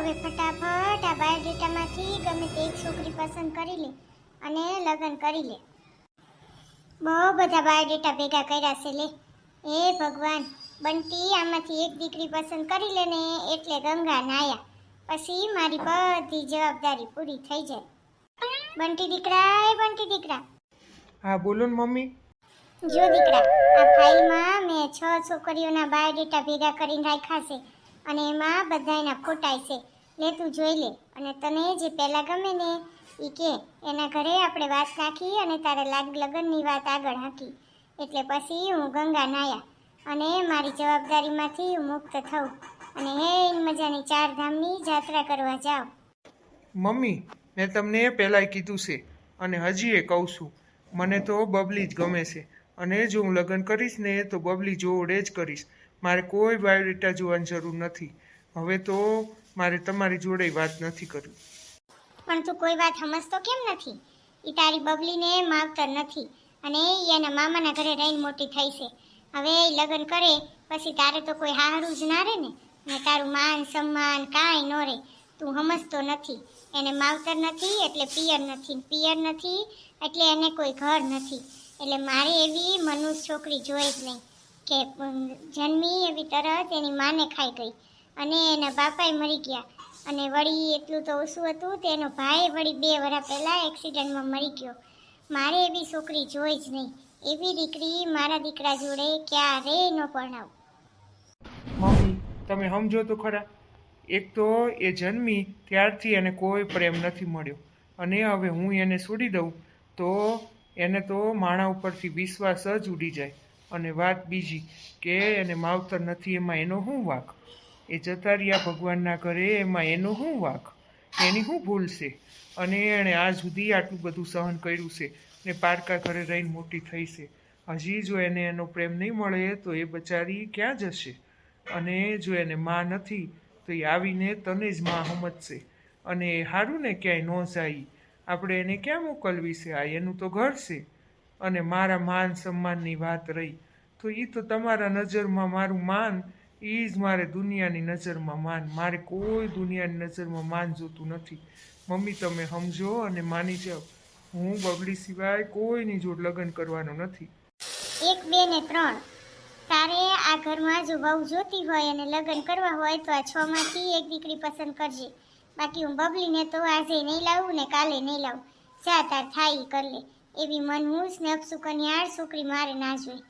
હવે ફટાફટ આ બાયોડેટામાંથી ગમે તે એક છોકરી પસંદ કરી લે અને લગ્ન કરી લે. બહુ બધા બાયોડેટા ભેગા કર્યા છે લે. એ ભગવાન બંટી આમાંથી એક દીકરી પસંદ કરી લે ને એટલે ગંગા નાયા. પછી મારી બધી જવાબદારી પૂરી થઈ જાય. બંટી દીકરા એ બંટી દીકરા. હા બોલો ને મમ્મી. જો દીકરા આ ફાઇલમાં મેં છ છોકરીઓના બાયોડેટા ભેગા કરીને રાખ્યા છે અને એમાં બધાના ફોટાય છે. લે તું જોઈ લે. અને તને જે પહેલાં ગમે ને એ કે, એના ઘરે આપણે વાત નાખી અને તારે લાગ લગ્નની વાત આગળ હાકી. એટલે પછી હું ગંગા નાયા અને મારી જવાબદારીમાંથી હું મુક્ત થઉં. અને હે મજાની ચાર ધામની જાત્રા કરવા જાઉં મમ્મી, મેં તમને પહેલાંય કીધું છે અને હજી એ કહું છું. મને તો બબલી જ ગમે છે. અને જો હું લગ્ન કરીશ ને, તો બબલી જોડે જ કરીશ. મારે કોઈ બાયોડેટા જોવાની જરૂર નથી. હવે તો મારે તમારી જોડે વાત નથી કરવી. પણ તું કોઈ વાત સમજતો કેમ નથી? એ તારી બબલીને માવતર નથી અને એ એના મામાના ઘરે રહીને મોટી થઈ છે. હવે એ લગ્ન કરે, પછી તારે તો કોઈ હારું જ ના રહે ને? ને તારું માન, સન્માન કાંઈ ન રહે તું સમજતો નથી. એને માવતર નથી, એટલે પિયર નથી. પિયર નથી, એટલે એને કોઈ ઘર નથી. એટલે મારે એવી મનુષ છોકરી જોઈ જ નહીં. કે જન્મી એવી તરત એની માને ખાઈ ગઈ. અને એના બાપાએ મરી ગયા. અને વળી એટલું તો ઓછું હતું તેનો ભાઈ વળી બે વર્ષ પહેલાં એક્સિડન્ટમાં મરી ગયો. મારે એવી છોકરી જોઈ જ નહીં. એવી દીકરી મારા દીકરા જોડે ક્યારેય ન પરણાવું. મમ્મી, તમે સમજો તો ખરા. એક તો એ જન્મી ત્યારથી એને કોઈ પ્રેમ નથી મળ્યો. અને હવે હું એને છોડી દઉં, તો એને તો માણા ઉપરથી વિશ્વાસ જ ઉડી જાય. અને વાત બીજી કે એને માવતર નથી, એમાં એનો શું વાંક? એ જતા રહ્યા ભગવાનના ઘરે એમાં એનો શું વાંક? એની શું ભૂલ છે? અને એણે આ સુધી આટલું બધું સહન કર્યું છે ને પારકા ઘરે રહીને મોટી થઈ છે. હજી જો એને એનો પ્રેમ નહીં મળે તો એ બચારી ક્યાં જશે? અને જો એને માં નથી, તો એ આવીને તને જ માં સમજશે અને એ સારું ને ક્યાંય ન જાય. આપણે એને ક્યાં મોકલવી છે? આ એનું તો ઘર છે. અને મારા માન સન્માનની વાત રહી. તો એ તો તમારા નજરમાં મારું માન એ જ મારે દુનિયાની નજરમાં માન. મારે કોઈ દુનિયાની નજરમાં માન જોતું નથી. મમ્મી, તમે સમજો અને માની જાઓ, હું બબલી સિવાય કોઈની જોડ લગ્ન કરવાનો નથી. એક, બે ને ત્રણ. તારે આ ઘરમાં જો બહુ જોતી હોય અને લગ્ન કરવા હોય તો આ છ માંથી એક દીકરી પસંદ કરજે. બાકી હું બબલીને તો આજે નહીં લાવું ને કાલે નહીં લાવું. જા, તાર થાય કર લે. એવી મનહૂસ ને અપસુકન્યાળ છોકરી મારે ના જોઈ.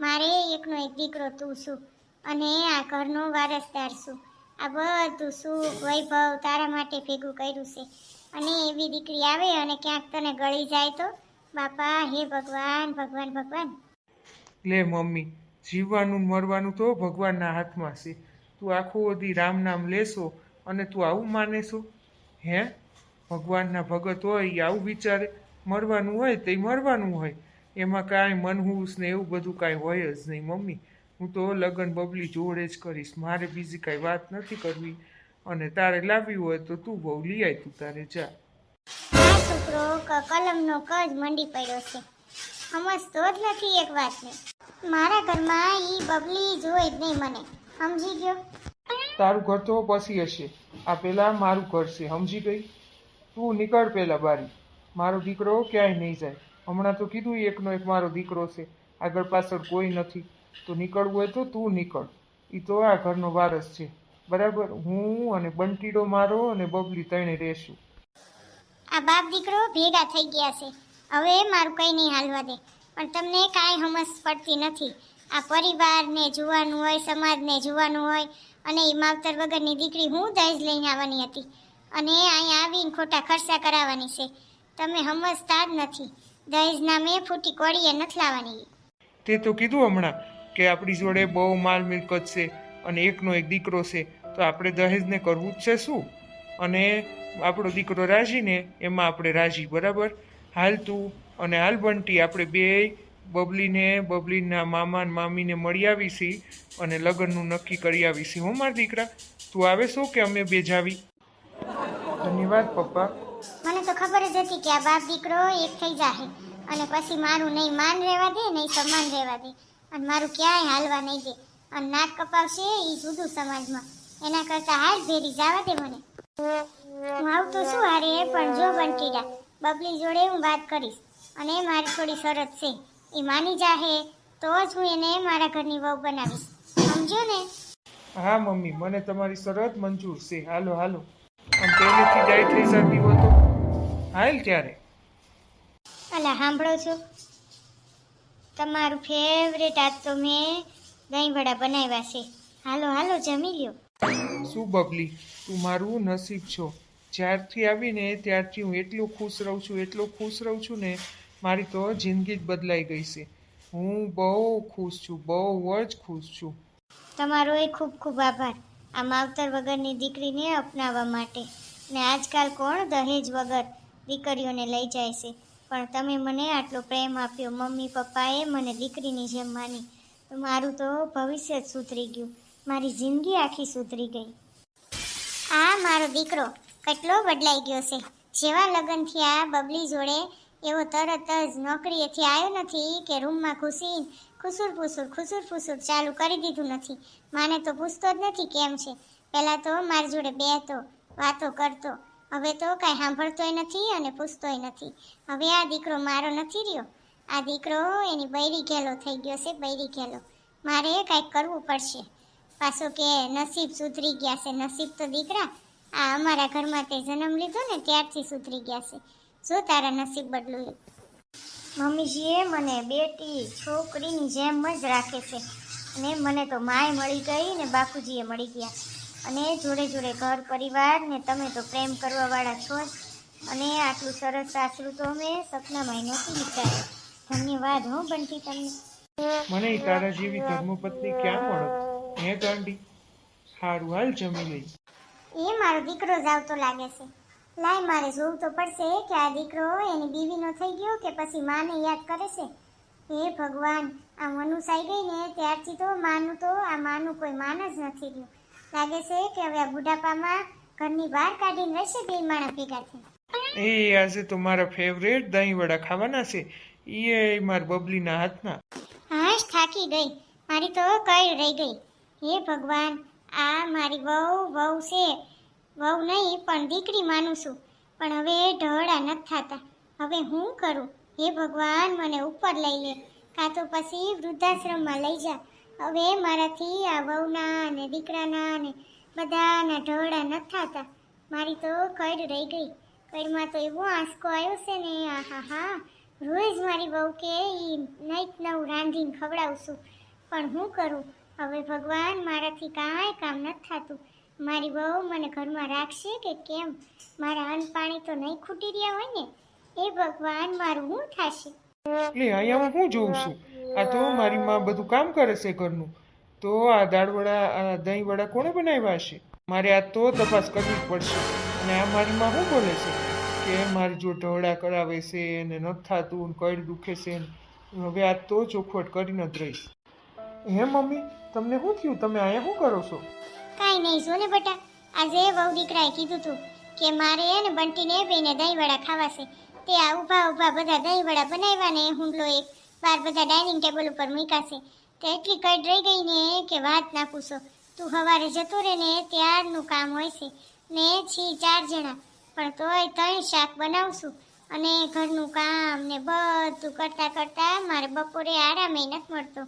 મારે એકનો એક દીકરો તું છું. અને આ ઘરનો વારસદાર છું. આ બધું સુખ, વૈભવ તારા માટે ભેગું કર્યું છે. અને એવી દીકરી આવે અને ક્યાંક તને ગળી જાય તો? બાપા, હે ભગવાન ભગવાન ભગવાન. લે મમ્મી, જીવવાનું મરવાનું તો ભગવાનના હાથમાં છે. તું આખો દી રામ નામ લેશો અને તું આવું માનેશો? હે? ભગવાનના ભગત હોય એ આવું વિચારે. મરવાનું હોય તો મરવાનું હોય. એમાં કાંઈ મનહૂસ ને એવું બધું કાંઈ હોય જ નહીં મમ્મી. હું તો લગ્ન બબલી જોડે જ કરીશ. મારે બીજી કાંઈ વાત નથી કરવી. અને તારે લાવવી હોય તો તું બહુ લઈ આય તું તારે જા. છોકરો ક- કલમનો કજ મંડી પડ્યો છે. સમજતો જ નથી એક વાતને. મારા ઘરમાં ઈ બબલી જોઈ જ નહીં મને. સમજી ગયો? તારું ઘર તો પછી હશે. આ પેલા મારું ઘર છે. સમજી ગઈ? તું નીકળ પેલા બારી. મારો દીકરો ક્યાંય નહીં જાય. હમણાં તો કીધું એકનો એક મારો દીકરો છે. આગળ પાછળ કોઈ નથી. તો નીકળવું હોય તો તું નીકળ. એ તો આ ઘરનો વારસ છે. બરાબર? હું અને બંટીડો મારો અને બબલી ત્રણે રહેશું આ બાપ દીકરો ભેગા થઈ ગયા છે. હવે મારું કંઈ નહીં હાલવા દે. પણ તમને કાંઈ સમજ પડતી નથી. આ પરિવારને જોવાનું હોય સમાજને જોવાનું હોય અને એ માવતર વગરની દીકરી હું દહેજ લઈને આવવાની હતી. અને અહીંયા આવીને ખોટા ખર્ચા કરાવવાની છે. તમે સમજતા જ નથી. દહેજ નામે ફૂટી કોળીએ નથી લાવવાની. તે તો કીધું હમણાં. કે આપણી જોડે બહુ માલ મિલકત છે અને એકનો એક દીકરો છે, તો આપણે દહેજને કરવું જ છે શું? અને આપણો દીકરો રાજી ને એમાં આપણે રાજી, બરાબર? હાલ તું અને હાલ બંટી આપણે બે બબલીને, બબલીના મામા ને મામીને મળી આવીશી અને લગ્નનું નક્કી કરી આવીશી હું મારા દીકરા? તું આવે શું કે અમે બે જાવી? ધન્યવાદ, પપ્પા. મને તો ખબર જ હતી કે આ બાપ દીકરો એક થઈ જાહે અને પછી મારું નહીં માન રહેવા દે, નહીં સમાન રહેવા દે. અને મારું ક્યાંય હાલવા નહીં દે. અને નાક કપાવશે એ જુદું સમાજમાં. એના કરતાં હાલ ભેરી જવા દે મને. હું આવતો છું હારે પણ જો બંટીડા બબલી જોડે હું વાત કરીશ. અને મારી થોડી શરત છે. એ માની જાહે તો જ હું એને મારા ઘરની વહુ બનાવીશ. સમજો ને? હા મમ્મી મને તમારી શરત મંજૂર છે. હાલો હાલો. આમ પહેલેથી જાય થઈ શકતી હો તો. હાલ ત્યારે અલા સાંભળો છો? તમારું ફેવરેટ આજ તો મેં દહીં વડા બનાવ્યા છે. હાલો હાલો જમી લ્યો. શું બબલી તું મારું નસીબ છો. જ્યારથી આવીને ત્યારથી હું એટલો ખુશ રહું છું એટલો ખુશ રહું છું ને મારી તો જિંદગી જ બદલાઈ ગઈ છે. હું બહુ ખુશ છું બહુ જ ખુશ છું. તમારો એ ખૂબ ખૂબ આભાર. આ માવતર વગરની દીકરીને અપનાવવા માટે. ને આજકાલ કોણ દહેજ વગર દીકરીઓને લઈ જાય છે? પણ તમે મને આટલો પ્રેમ આપ્યો. મમ્મી પપ્પાએ મને દીકરીની જેમ માની. તો મારું તો ભવિષ્ય જ સુધરી ગયું. મારી જિંદગી આખી સુધરી ગઈ. આ મારો દીકરો કેટલો બદલાઈ ગયો છે. જેવા લગ્ન થયા બબલી જોડે એવો તરત જ નોકરીએથી આવ્યો નથી કે રૂમમાં ઘૂસી ખુસુર ફુસુર ખુસુર ફુસુર ચાલુ કરી દીધું નથી. માને તો પૂછતો જ નથી કેમ છે. પહેલાં તો મારી જોડે બેહતો, વાતો કરતો હવે તો કાંઈ સાંભળતોય નથી અને પૂછતોય નથી. હવે આ દીકરો મારો નથી રહ્યો. આ દીકરો એની બૈરી ઘેલો થઈ ગયો છે, બૈરી ઘેલો મારે કાંઈક કરવું પડશે. પાછો કે નસીબ સુધરી ગયા છે. નસીબ તો દીકરા, આ અમારા ઘરમાં તે જન્મ લીધો ને ત્યારથી સુધરી ગયા છે. જો તારા નસીબ બદલું મમ્મીજીએ મને બેટી, છોકરીની જેમ જ રાખે છે. અને મને તો માય મળી ગઈ ને બાપુજીએ મળી ગયા. અને જોડે જોડે ઘર પરિવાર ને તમે તો પ્રેમ કરવાવાળા છો જ. અને આટલું સરસ સાસરું તો અમે સપનામાં નહોતી વિચાર્યું ધન્યવાદ હો બંટી તમને. મને તારા જેવી ધર્મપત્ની ક્યાં મળો હે ગાંડી સારું હાલ જમી લઈ. એ મારો દીકરો જ આવતો લાગે છે. લાય મારે જોવું તો પડશે કે આ દીકરો એની બીવીનો થઈ ગયો કે પછી માને યાદ કરે છે? હે ભગવાન આ મનુસાઈ ગઈ ને ત્યારથી તો માનું તો આ માનું કોઈ માન જ નથી રહ્યું. લાગે છે કે હવે આ બુઢાપામાં ઘરની બહાર કાઢીને રહેશે બે માણા ભેગા એ આજે તો મારા ફેવરેટ દહીં વડા ખાવાના છે. એ માર બબલીના હાથના. હાશ થાકી ગઈ. મારી તો કઈ રહી ગઈ. હે ભગવાન આ મારી બહુ બહુ છે. બહુ નહીં પણ દીકરી માનું છું. પણ હવે ઢળા નથી થતા. હવે હું કરું? હે ભગવાન મને ઉપર લઈ લે. કાં તો પછી વૃદ્ધાશ્રમમાં લઈ જા. હવે મારાથી આ વહુના અને દીકરાના અને બધાના ઢોળા નથી થતા. મારી તો કડ રહી ગઈ. કડમાં તો એવો આંસકો આવ્યો છે ને, આહા હા, રોજ મારી બહુ કે ઈ નહીં નવું રાંધીને ખવડાવશું. પણ હું કરું? હવે ભગવાન મારાથી કાંઈ કામ નથી થતું. મારી બહુ મને ઘરમાં રાખશે કે કેમ? મારા અન્ન પાણી તો નહીં ખૂટી રહ્યા હોય ને? એ ભગવાન, મારું હું થશે? એટલે અહીંયા હું જોઉં છું? આ તો મારી માં બધું કામ કરે છે ઘરનું. તો આ દાળવડા, આ દહીં વડા કોણે બનાવ્યા હશે? મારે આ તો તપાસ કરવી જ પડશે. અને આ મારી માં શું બોલે છે? કે મારી જો ઢવડા કરાવે છે અને ન થતું ને કઈ દુખે છે ને. હવે આ તો ચોખવટ કરીને જ રહીશ. હે મમ્મી, તમને શું થયું? તમે અહીંયા શું કરો છો? કાંઈ નહીં, જો ને બટા. આજે વહુ દીકરાએ કીધું તું કે મારે ને બંટીને બેને દહીંવડા ખાવા છે. તે આ ઊભા ઊભા બધા દહીંવડા બનાવ્યા ને હુંડલો એક બાર બધા ડાઇનિંગ ટેબલ ઉપર મૂકાશે તો એટલી કડ રહી ગઈ ને કે વાત ના પૂછો. તું સવારે જતો રહે ને ત્યારનું કામ હોય છે. ને છી ચાર જણા. પણ તોય ત્રણ શાક બનાવશું. અને ઘરનું કામ ને બધું કરતાં કરતાં મારે બપોરે આરામે નથી મળતો.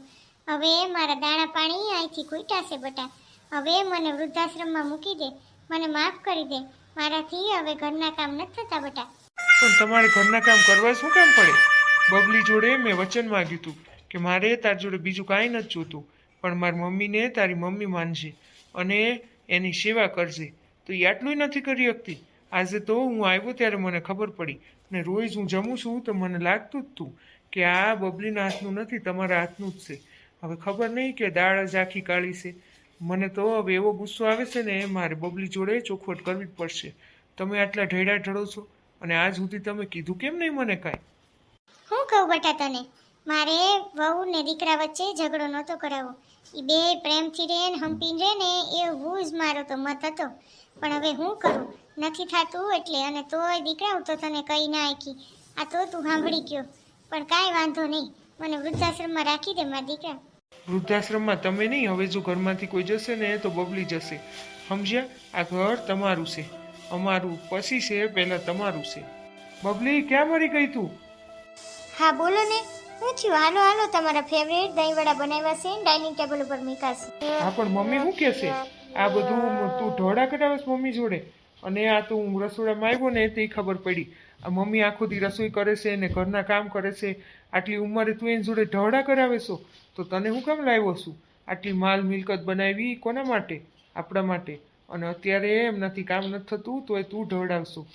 હવે મારા દાણા પાણી અહીંથી ખૂટાશે બટા. હવે મને વૃદ્ધાશ્રમમાં મૂકી દે. મને માફ કરી દે. મારાથી હવે ઘરના કામ નથી થતા બટા. પણ તમારે ઘરના કામ કરવા શું કામ પડે? બબલી જોડે મેં વચન માગ્યું હતું કે મારે તાર જોડે બીજું કાંઈ નથી જોતું, પણ મારી મમ્મીને તારી મમ્મી માનશે અને એની સેવા કરશે તો એ આટલું નથી કરી શકતી. આજે તો હું આવ્યો ત્યારે મને ખબર પડી ને રોજ હું જમું છું તો મને લાગતું જ હતું કે આ બબલીના હાથનું નથી, તમારા હાથનું જ છે. હવે ખબર નહીં કે દાળ જ આખી કાળી છે. મને તો હવે એવો ગુસ્સો આવે છે ને, મારે બબલી જોડે ચોખવટ કરવી જ પડશે. તમે આટલા ઢેડા ઢળો છો. અને આજ સુધી તમે કીધું કેમ નહીં મને કાંઈ? હું કહું બટા તને મારે વહુ ને દીકરા વચ્ચે ઝઘડો નહોતો કરાવવો. એ બે પ્રેમથી રહે ને હંપીને રહે ને એવું જ મારો તો મત હતો. પણ હવે હું કરું? નથી થતું એટલે અને તોય દીકરા હું તો તને કહી ના આખી આ તો તું સાંભળી ગયો. પણ કાંઈ વાંધો નહીં. મને વૃદ્ધાશ્રમમાં રાખી દે મારા દીકરા. વૃદ્ધાશ્રમમાં તમે નહીં? હવે જો ઘરમાંથી કોઈ જશે ને તો બબલી જશે. સમજ્યા? આ ઘર તમારું છે. અમારું પછી છે પહેલાં તમારું છે બબલી ક્યાં મરી ગઈ તું? હા બોલો ને. હું છું. હાલો હાલો તમારા ફેવરેટ દહીંવડા બનાવ્યા છે ડાઇનિંગ ટેબલ ઉપર મીકાશે હા પણ મમ્મી શું કહેશે આ બધું તું ઢોળા કરાવેશ મમ્મી જોડે? અને આ તું હું રસોડામાં આવ્યો ને તે ખબર પડી. આ મમ્મી આખો દી રસોઈ કરે છે ને ઘરના કામ કરે છે. આટલી ઉંમરે તું એની જોડે ઢોળા કરાવે છો? તો તને હું કેમ લાવ્યો છું? આટલી માલ મિલકત બનાવી કોના માટે? આપણા માટે? અને અત્યારે એમ નથી કામ નથી થતું તોય તું ઢવડાવશું.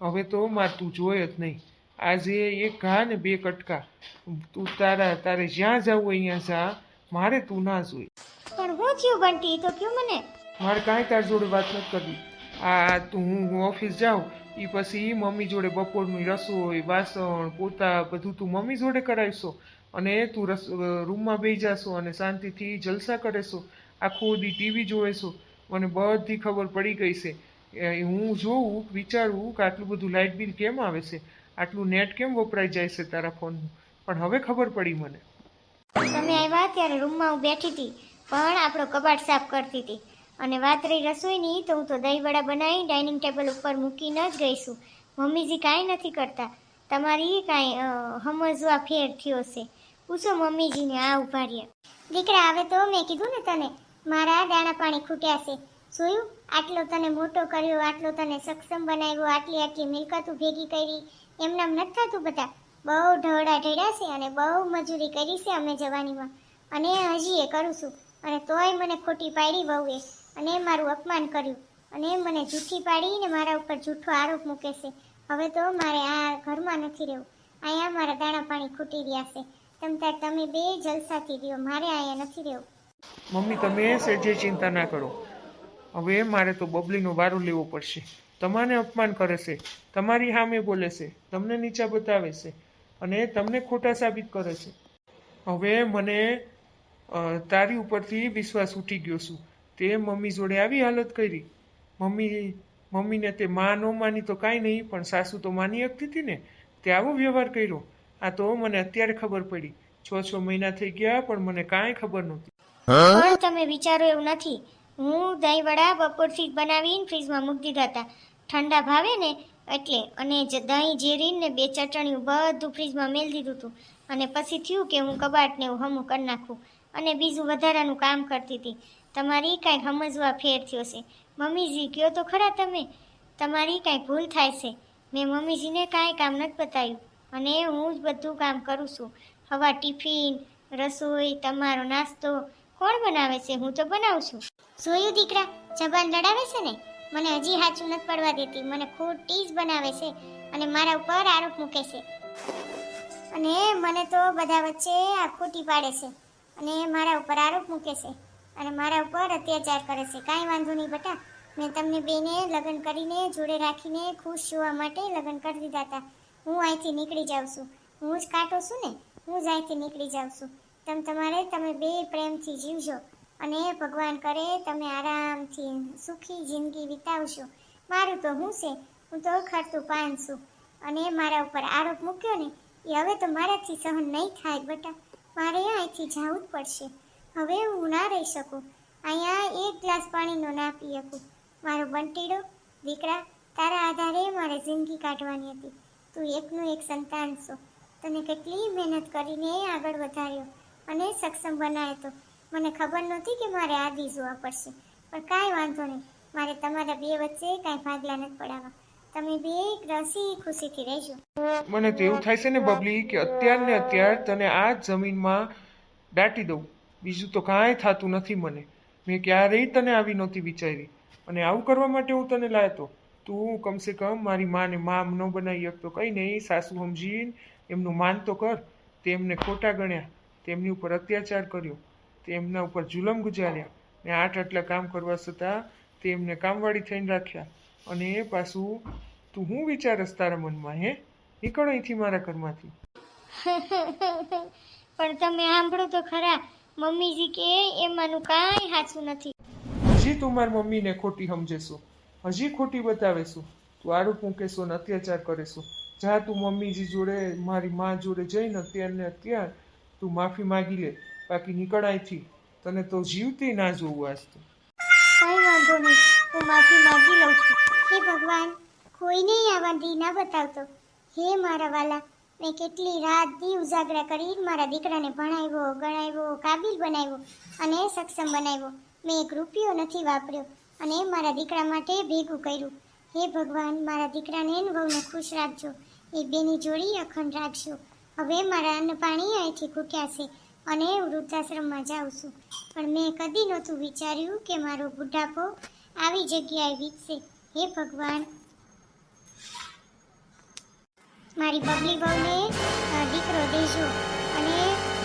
હવે તો મારે તું જોય જ નહીં. આજે એક ઘા ને બે કટકા. તું તારા તારે જ્યાં જવું અહીંયા જા મારે તું ના જોઈ પણ હું થયું બંટી તો કયું મને? મારે કાંઈ તાર જોડે વાત નથી કરવી. આ તું હું ઓફિસ જાઉં એ પછી મમ્મી જોડે બપોરની રસોઈ વાસણ પોતા બધું તું મમ્મી જોડે કરાવીશો. અને તું રસ રૂમમાં બેસી જાશો અને શાંતિથી જલસા કરેશો આખો દી ટીવી જોવેશો. મને બધી ખબર પડી ગઈ છે. હું જોઉં, વિચારું કે આટલું બધું લાઇટ બિલ કેમ આવે છે? આટલું નેટ કેમ વપરાઈ જાય છે તારા ફોનનું? પણ હવે ખબર પડી મને. તમે આવ્યા ત્યારે રૂમમાં હું બેઠી હતી, પણ આપણો કબાટ સાફ કરતી હતી. અને વાત રહી રસોઈની, તો હું તો દહીંવડા બનાવી, ડાઇનિંગ ટેબલ ઉપર મૂકીને જ ગઈ છું. મમ્મીજી કાંઈ નથી કરતા. તમારી કાંઈ સમજવા ફેર થયો છે. પૂછો મમ્મીજીને, આ ઊભા રહ્યા. દીકરા, હવે તો મેં કીધું ને તને મારા દાણા પાણી ખૂટ્યા છે. જોયું આટલો તને મોટો કર્યો, આટલો તને સક્ષમ બનાવ્યો, આટલી આટલી મિલકતો ભેગી કરી. એમનામ નથી થતું બધા. બહુ ઢવડા ઢળ્યા છે અને બહુ મજૂરી કરી છે અમે જવાનીમાં. અને હજી એ કરું છું. અને તોય મને ખોટી પાડી વહુએ. અને મારું અપમાન કર્યું. અને મને જૂઠી પાડીને મારા ઉપર જૂઠો આરોપ મૂકે છે. હવે તો મારે આ ઘરમાં નથી રહેવું. અહીંયા મારા દાણા પાણી ખૂટી રહ્યા છે. તમ તાર તમે બે જલસાથી રહ્યો. મારે અહીંયા નથી રહેવું. મમ્મી, તમે સેજે ચિંતા ના કરો. હવે મારે તો બબલીનો વારો લેવો પડશે. તમારે અપમાન કરે છે. તમારી સામે બોલે છે. તમને નીચા બતાવે છે. અને તમને ખોટા સાબિત કરે છે. હવે મને તારી ઉપરથી વિશ્વાસ ઉઠી ગયો છું. તે મમ્મી જોડે આવી હાલત કરી. મમ્મી, મમ્મીને તે માં ન માની તો કાંઈ નહીં, પણ સાસુ તો માની શકતી હતી ને? તે આવો વ્યવહાર કર્યો. આ તો મને અત્યારે ખબર પડી. છ છ મહિના થઈ ગયા, પણ મને કાંઈ ખબર નહોતી. પણ તમે વિચારો એવું નથી. હું દહીં વડા બપોરથી બનાવીને ફ્રીજમાં મૂકી દીધા હતા. ઠંડા ભાવે ને એટલે. અને દહીં જીરીને ને બે ચટણીયું બધું ફ્રીજમાં મેળ દીધું હતું. અને પછી થયું કે હું કબાટને એવું હમું કરી નાખું. અને બીજું વધારાનું કામ કરતી હતી. તમારી કાંઈક સમજવા ફેર થયો છે. મમ્મીજી કયો તો ખરા તમે? તમારી કાંઈ ભૂલ થાય છે. મેં મમ્મીજીને કાંઈ કામ નથી બતાવ્યું. અને હું જ બધું કામ કરું છું. હવા ટિફિન, રસોઈ, તમારો નાસ્તો કોણ બનાવે છે? હું તો બનાવું છું. જોયું દીકરા? જબાન લડાવે છે ને? મને હજી સાચું નથી પડવા દેતી. મને ખોટી જ બનાવે છે અને મારા ઉપર આરોપ મૂકે છે. અને મને તો બધા વચ્ચે આ ખોટી પાડે છે. અને મારા ઉપર આરોપ મૂકે છે. અને મારા ઉપર અત્યાચાર કરે છે. કાંઈ વાંધો નહીં બટા. મેં તમને બેને લગ્ન કરીને જોડે રાખીને ખુશ જોવા માટે લગ્ન કરી દીધા હતા. હું અહીંથી નીકળી જાઉં છું. હું જ કાંટો છું ને? હું જ અહીંથી નીકળી જાઉં છું. તમ તમારે, તમે બે પ્રેમથી જીવજો અને ભગવાન કરે તમે આરામથી સુખી જિંદગી વિતાવશો. મારું તો હું છે, હું તો ખરતું પાન છું અને મારા ઉપર આરોપ મૂક્યો ને, એ હવે તો મારાથી સહન નહીં થાય બેટા. મારે અહીંથી જવું જ પડશે. હવે હું ના રહી શકું. અહીંયા એક ગ્લાસ પાણીનો ના પી શકું મારો બંટીડો, દીકરા, તારા આધારે મારે જિંદગી કાઢવાની હતી. તું એકનું એક સંતાન છો. તને કેટલી મહેનત કરીને આગળ વધાર્યો. અને સક્ષમ બનાવ્યો તો. મને ખબર નહોતી કે મારે આદિ જોવા પડશે. પણ કાંઈ વાંધો નહીં. મારે તમારા બે વચ્ચે કાંઈ ભાગલા નથી પડાવવા. તમે બે રસી ખુશીથી રહેજો. મને તો એવું થાય છે ને, બબલી, કે અત્યાર ને અત્યાર તને આ જ જમીનમાં દાટી દઉં. બીજું તો કાંઈ થતું નથી મને. મેં ક્યારેય તને આવી નહોતી વિચારી. અને આવું કરવા માટે હું તને લાવ્યો હતો તું કમસે કમ મારી માને મામ ન બનાવી શકતો. કંઈ નહીં, સાસુ સમજીને એમનું માન તો કર. તેમને ખોટા ગણ્યા. તેમની ઉપર અત્યાચાર કર્યો. તેમના ઉપર જુલમ ગુજાર્યા ને આઠ આટલા કામ કરવા છતાં તેમને કામવાળી થઈને રાખ્યા. અને એ પાછું તું હું વિચારસ તારા મનમાં હે? નીકળ અહીંથી મારા ઘરમાંથી. પણ તમે સાંભળો તો ખરા મમ્મીજી કે એમાંનું કાંઈ સાચું નથી. હજી તું મારી મમ્મીને ખોટી સમજેશું. હજી ખોટી બતાવેશું. તું આરોપ મૂકેશું અને અત્યાચાર કરેશું. જા તું મમ્મીજી જોડે મારી મા જોડે જઈને અત્યારને અત્યાર તું માફી માગી લે, બાકી નીકળ અહીંથી તને તો જીવતી ના જોવું આજ તો. કઈ વાંધો નહીં, હું માફી માગી લઉં છું. હે ભગવાન, કોઈને આવા દી ના બતાવતો. હે મારા વાલા, મેં કેટલી રાત દી ઉજાગરા કરી, મારા દીકરાને ભણાવ્યો, ગણાવ્યો, કાબિલ બનાવ્યો અને સક્ષમ બનાવ્યો. મેં એક રૂપિયો નથી વાપર્યો અને મારા દીકરા માટે ભેગું કર્યું. હે ભગવાન, મારા દીકરાને વહુને ખુશ રાખજો. એ બેની જોડી અખંડ રાખજો. હવે મારા અન્નપાણી અહીંથી ખૂટ્યા છે અને વૃદ્ધાશ્રમમાં જાઉં છું. પણ મેં કદી નહોતું વિચાર્યું કે મારો બુઢાપો આવી જગ્યાએ વીતશે હે ભગવાન! મારી બબલી બહુને દીકરો દેજો અને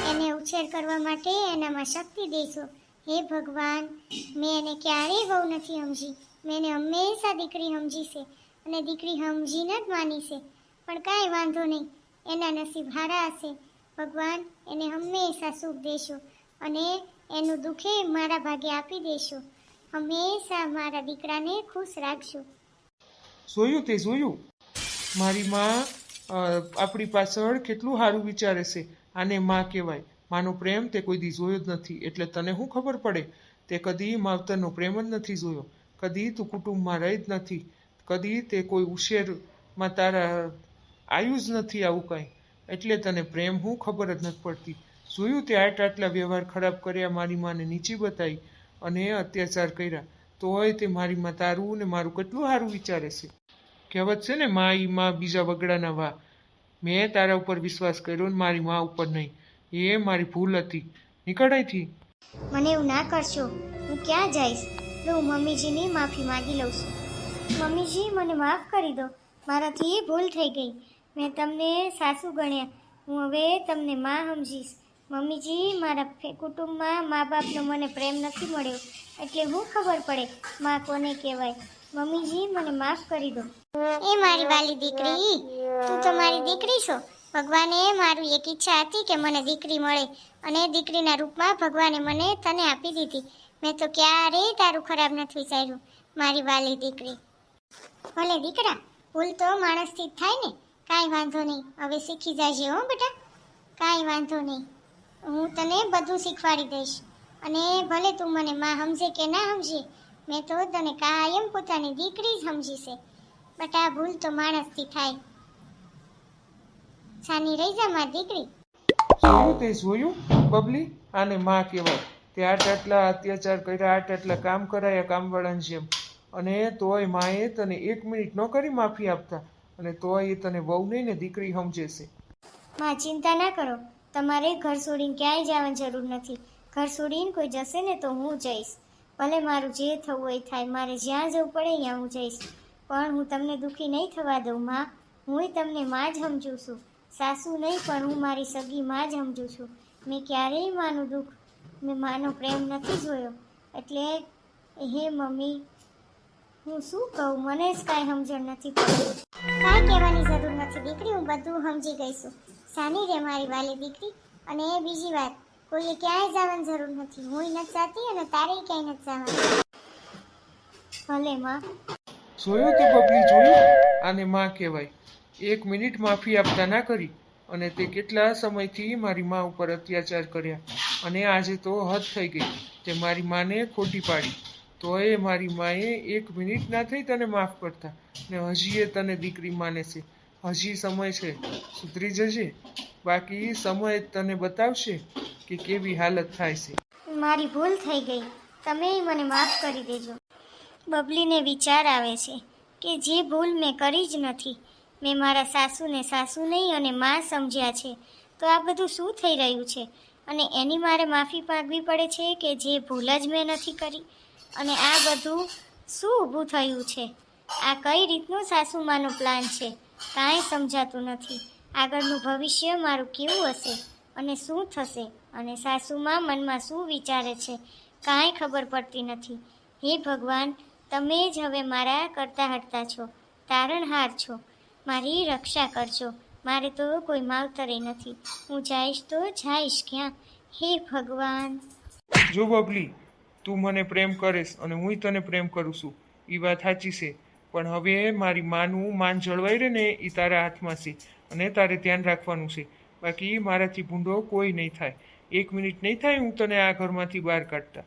એને ઉછેર કરવા માટે એનામાં શક્તિ દેજો. હે ભગવાન! મેં એને ક્યારેય બહુ નથી સમજી. મેં એને હંમેશા દીકરી સમજી છે અને દીકરી સમજીને જ માની છે. પણ કાંઈ વાંધો નહીં. એના નસીબ હારા હશે. ભગવાન એને હંમેશા સુખ દેશો અને એનું દુઃખે મારા ભાગે આપી દેશો. હંમેશા મારા દીકરાને ખુશ રાખશો જોયું તે, જોયું. મારી માં આપણી પાછળ કેટલું સારું વિચારે છે. આને માં કહેવાય. માનો પ્રેમ તે કોઈ દી જોયો જ નથી. એટલે તને શું ખબર પડે? તે કદી માવતરનો પ્રેમ જ નથી જોયો. કદી તું કુટુંબમાં રહી જ નથી. કદી તે કોઈ ઉછેરમાં તારા આવ્યું જ નથી આવું કાંઈ. એટલે તને પ્રેમ હું ખબર જ નથી પડતી. જોયું તે આટલા આટલા વ્યવહાર ખરાબ કર્યા મારી માને નીચી બતાવી અને અત્યાચાર કર્યા. તોય તે મારી માં તારું ને મારું કેટલું સારું વિચારે છે? કહેવત છે ને મા ઈ માં બીજા વગડાના વા મેં તારા ઉપર વિશ્વાસ કર્યો ને મારી મા ઉપર નહીં. એ મારી ભૂલ હતી. નીકળ અહીંથી મને એવું ના કરશો. હું ક્યાં જઈશ? હું મમ્મીજીની માફી માંગી લઉં છું. મમ્મીજી, મને માફ કરી દો. મારાથી ભૂલ થઈ ગઈ. મેં તમને સાસુ ગણ્યા. હું હવે તમને માં સમજીશ. મમ્મીજી, મારા કુટુંબમાં મા બાપનો મને પ્રેમ નથી મળ્યો, એટલે હું ખબર પડે માં કોને કહેવાય. મમ્મીજી, મને માફ કરી દો. એ મારી વાલી દીકરી, તું તો મારી દીકરી છો? ભગવાને મારું એક ઈચ્છા હતી કે મને દીકરી મળે, અને દીકરીના રૂપમાં ભગવાને મને તને આપી દીધી. મેં તો ક્યારેય તારું ખરાબ નથી વિચાર્યું, મારી વાલી દીકરી. ભલે દીકરા, ભૂલ તો માણસથી જ થાય ને. કાંઈ વાંધો નહીં. હવે શીખી જાજે હો બેટા. કાંઈ વાંધો નહીં. હું તને બધું શીખવાડી દઈશ. અને ભલે તું મને માં સમજે કે ના સમજે, મેં તો તને કાયમ પોતાની દીકરી જ સમજી બટ આ ભૂલ તો માણસથી થાય. સાની રહી જા માં દીકરી. જોયું તે જોયું બબલી, આને માં કહેવાય. તે આટ આટલા અત્યાચાર કર્યા, આટ આટલા કામ કરાયા, કામવાળાની જેમ. અને તોય માએ તને એક મિનિટ ન કરી માફી આપતા. અને એ તને વહુ નહીં ને દીકરી સમજેશે. માં ચિંતા ના કરો. તમારે ઘર છોડીને ક્યાંય જવાની જરૂર નથી. ઘર છોડીને કોઈ જશે ને તો હું જઈશ. ભલે મારું જે થવું હોય થાય. મારે જ્યાં જવું પડે ત્યાં હું જઈશ. પણ હું તમને દુઃખી નહીં થવા દઉં, માં. હું તમને માં જ સમજું છું. સાસુ નહીં, પણ હું મારી સગી માં જ સમજું છું. મેં ક્યારેય માનું દુઃખ, મેં માનો પ્રેમ નથી જોયો. એટલે હે મમ્મી હું શું કહું? મને જ કાંઈ સમજણ નથી કાંઈ કહેવાની જરૂર નથી. દીકરી, હું બધું સમજી ગઈ છું. સાની રે મારી વાલી દીકરી. અને બીજી વાત, કોઈએ ક્યાંય જવાની જરૂર નથી. હું નથી જાતી અને તારે ક્યાંય નથી જવાની. ભલે, માં. જોયું તે બબલી જોયું? આને માં કહેવાય. એક મિનિટ માફી આપતા ના કરી. અને તે કેટલા સમયથી મારી મા ઉપર અત્યાચાર કર્યા. અને આજે તો હદ થઈ ગઈ. તે મારી માને ખોટી પાડી. તોય મારી માએ એક મિનિટ ના થઈ તને માફ કરતા. ને હજી એ તને દીકરી માને છે. હજી સમય છે. સુધરી જજે. બાકી સમય તને બતાવશે કે કેવી હાલત થાય છે. મારી ભૂલ થઈ ગઈ. તમે મને માફ કરી દેજો. બબલીને વિચાર આવે છે કે જે ભૂલ મેં કરી જ નથી. મેં મારા સાસુને સાસુ નહીં અને મા સમજ્યા છે. તો આ બધું શું થઈ રહ્યું છે? અને એની મારે માફી માગવી પડે છે કે જે ભૂલ જ મેં નથી કરી? અને આ બધું શું ઊભું થયું છે? આ કઈ રીતનું સાસુમાનો પ્લાન છે? કાંઈ સમજાતું નથી. આગળનું ભવિષ્ય મારું કેવું હશે? અને શું થશે? અને સાસુમાં મનમાં શું વિચારે છે? કાંઈ ખબર પડતી નથી. હે ભગવાન, તમે જ હવે મારા કરતા હટતા છો. તારણહાર છો. મારી રક્ષા કરજો. મારે તો કોઈ માવતરે નથી. હું જઈશ તો જઈશ ક્યાં? હે ભગવાન. જો બબલી તું મને પ્રેમ કરીશ અને હું તને પ્રેમ કરું છું. એ વાત સાચી છે. પણ હવે મારી માનું માન જળવાઈ રહે ને એ તારા હાથમાં છે અને તારે ધ્યાન રાખવાનું છે. બાકી મારાથી ભૂંડો કોઈ નહીં થાય. એક મિનિટ નહીં થાય હું તને આ ઘરમાંથી બહાર કાઢતા.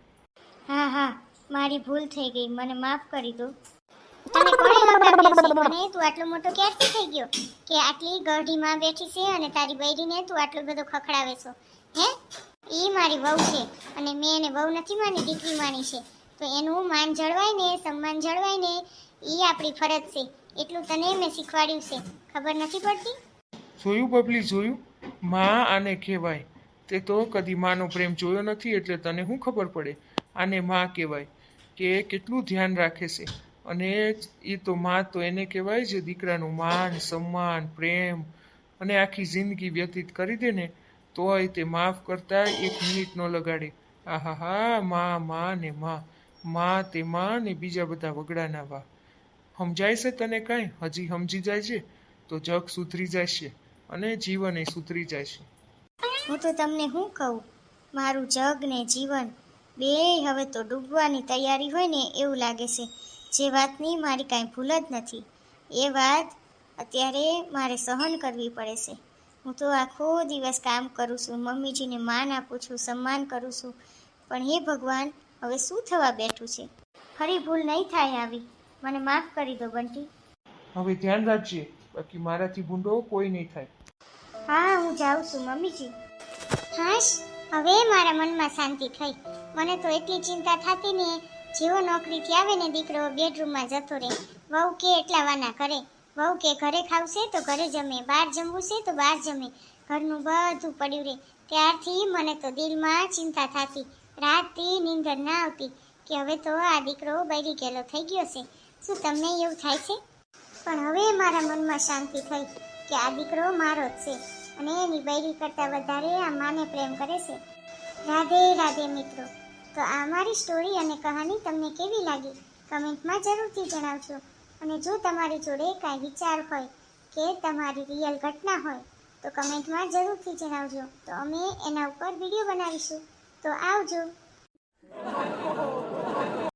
હા હા. મારી ભૂલ થઈ ગઈ. મને માફ કરી દો. તને કોણે અને તું આટલો મોટો ક્યારથી થઈ ગયો? કે આટલી ગઢીમાં બેઠી છે અને તારી બૈરીને તું આટલો બધો ખખડાવે છો? હે? એ મારી વહુ છે અને મેં એને વહુ નથી માની, દીકરી માની છે. તો એનું માન જળવાય ને, સન્માન જળવાય ને એ આપણી ફરજ છે. એટલું તને મેં શીખવાડ્યું છે. ખબર નથી પડતી? જોયું બબલી, જોયું? માં આને કહેવાય. તે તો કદી માનો પ્રેમ જોયો નથી એટલે તને શું ખબર પડે? આને માં કહેવાય કે કેટલું ધ્યાન રાખે છે. અને એ તો માં તો એને કહેવાય જે દીકરાનું માન, સન્માન, પ્રેમ અને આખી જિંદગી વ્યતીત કરી દે ને તોય તે માફ કરતા એક મિનિટ ન લગાડે. આહા હા માં માં ને માં. માં તે માં ને બીજા બધા વગડાના વા. સમજાય છે તને કાંઈ? હજી સમજી જાય છે? તો જગ સુધરી જશે અને જીવન એ સુધરી જશે હું તો તમને શું કહું? મારું જગ ને જીવન બે હવે તો ડૂબવાની તૈયારી હોય ને એવું લાગે છે. જે વાતની મારી કાંઈ ભૂલ જ નથી. એ વાત અત્યારે મારે સહન કરવી પડે છે. હું તો આખો દિવસ કામ કરું છું મમ્મીજીને માન આપું છું સન્માન કરું છું. પણ હે ભગવાન હવે શું થવા બેઠું છે? ફરી ભૂલ નહીં થાય આવી. મને માફ કરી દો બંટી. હવે ધ્યાન રાખજે બાકી મારાથી ભૂંડો કોઈ નહીં થાય. હા હું જાઉં છું મમ્મીજી. હાશ હવે મારા મનમાં શાંતિ થઈ. મને તો એટલી ચિંતા થતી ને જેવો નોકરીથી આવે ને દીકરો બેડરૂમમાં જતો રહે વહુ કે એટલા વાના કરે. વહુ કે ઘરે ખાવશે તો ઘરે જમે, બહાર જમવું છે તો બહાર જમે. ઘરનું બધું પડ્યું રહે ત્યારથી મને તો દિલમાં ચિંતા થતી. રાતથી નીંદર ના આવતી કે હવે તો આ દીકરો બૈરી ગયેલો થઈ ગયો છે. શું તમને એવું થાય છે? પણ હવે મારા મનમાં શાંતિ થઈ કે આ દીકરો મારો જ છે અને એની બૈરી કરતાં વધારે આ માને પ્રેમ કરે છે. રાધે રાધે મિત્રો. તો આ મારી સ્ટોરી અને કહાની તમને કેવી લાગી? કમેન્ટમાં જરૂરથી જણાવજો. અને જો તમારી જોડે કાંઈ વિચાર હોય કે તમારી રિયલ ઘટના હોય, તો કમેન્ટમાં જરૂરથી જણાવજો. તો અમે એના ઉપર વીડિયો બનાવીશું. તો આવજો.